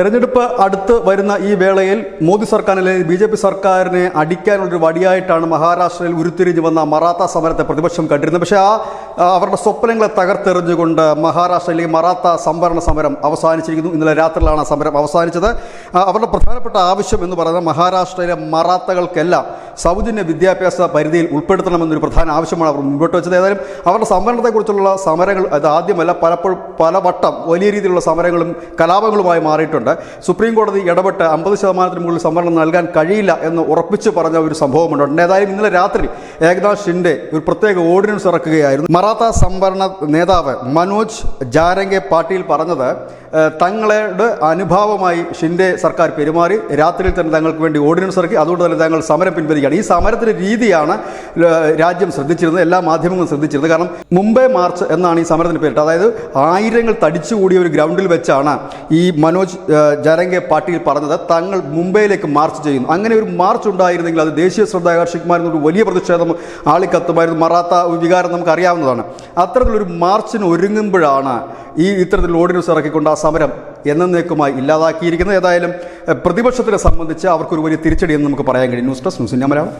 തെരഞ്ഞെടുപ്പ് അടുത്ത് വരുന്ന ഈ വേളയിൽ മോദി സർക്കാരിനെ ബി ജെ പി സർക്കാരിനെ അടിക്കാനുള്ളൊരു വടിയായിട്ടാണ് മഹാരാഷ്ട്രയിൽ ഉരുത്തിരിഞ്ഞു വന്ന മറാത്ത സമരത്തെ പ്രതിപക്ഷം കണ്ടിരുന്നത്. പക്ഷേ ആ അവരുടെ സ്വപ്നങ്ങളെ തകർത്തെറിഞ്ഞുകൊണ്ട് മഹാരാഷ്ട്രയിലെ മറാത്ത സംവരണ സമരം അവസാനിച്ചിരിക്കുന്നു. ഇന്നലെ രാത്രിയിലാണ് സമരം അവസാനിച്ചത്. അവരുടെ പ്രധാനപ്പെട്ട ആവശ്യം എന്ന് പറയുന്നത് മഹാരാഷ്ട്രയിലെ മറാത്തകൾക്കെല്ലാം സൗജന്യ വിദ്യാഭ്യാസ പരിധിയിൽ ഉൾപ്പെടുത്തണമെന്നൊരു പ്രധാന ആവശ്യമാണ് അവർ മുമ്പോട്ട് വെച്ചത്. ഏതായാലും അവരുടെ സംവരണത്തെക്കുറിച്ചുള്ള സമരങ്ങൾ അത് ആദ്യമല്ല പലപ്പോഴും പലവട്ടം വലിയ രീതിയിലുള്ള സമരങ്ങളും കലാപങ്ങളുമായി മാറിയിട്ടുണ്ട്. സുപ്രീം കോടതി ഇടപെട്ട് അമ്പത് ശതമാനത്തിന് മുകളിൽ സംവരണം നൽകാൻ കഴിയില്ല എന്ന് ഉറപ്പിച്ച് പറഞ്ഞ ഒരു സംഭവമുണ്ട്. ഏതായാലും ഇന്നലെ രാത്രി ഏകനാഥ് ഷിൻഡെ ഒരു പ്രത്യേക ഓർഡിനൻസ് ഇറക്കുകയായിരുന്നു. മറാത്ത സംവരണ നേതാവ് മനോജ് ജാരംഗെ പാട്ടീൽ പറഞ്ഞത് തങ്ങളുടെ അനുഭാവമായി ഷിൻഡെ സർക്കാർ പെരുമാറി. രാത്രിയിൽ തന്നെ തങ്ങൾക്ക് വേണ്ടി ഓർഡിനൻസ് ഇറക്കി. അതുകൊണ്ട് തന്നെ തങ്ങൾ സമരം പിൻവലിക്കുകയാണ്. ഈ സമരത്തിന്റെ രീതിയാണ് രാജ്യം ശ്രദ്ധിച്ചിരുന്നത്. എല്ലാ മാധ്യമങ്ങളും ശ്രദ്ധിച്ചിരുന്നത്. കാരണം മുംബൈ മാർച്ച് എന്നാണ് ഈ സമരത്തിന് പേരിട്ട് അതായത് ആയിരങ്ങൾ തടിച്ചുകൂടിയ ഒരു ഗ്രൗണ്ടിൽ വെച്ചാണ് ഈ മനോജ് ജരംഗെ പാട്ടീൽ പറഞ്ഞത്. തങ്ങൾ മുംബൈയിലേക്ക് മാർച്ച് ചെയ്യുന്നു. അങ്ങനെ ഒരു മാർച്ച് ഉണ്ടായിരുന്നെങ്കിൽ അത് ദേശീയ ശ്രദ്ധ ആകർഷിക്കുമായിരുന്ന വലിയ പ്രതിഷേധം ആളിക്കത്തുമായിരുന്നു. മറാത്ത വികാരം നമുക്ക് അറിയാവുന്നതാണ് അത്തരത്തിലൊരു മാർച്ചിന് ഒരുങ്ങുമ്പോഴാണ് ഈ ഇത്തരത്തിൽ ഓർഡിനൻസ് ഇറക്കിക്കൊണ്ട് ആ സമരം എന്നേക്കുമായി ഇല്ലാതാക്കിയിരിക്കുന്നത്. ഏതായാലും പ്രതിപക്ഷത്തിനെ സംബന്ധിച്ച് അവർക്കൊരു വലിയ തിരിച്ചടി എന്ന് നമുക്ക് പറയാൻ കഴിയും. ന്യൂസ് ഡെസ്ക് ന്യൂസിന്റെ മലയാളം.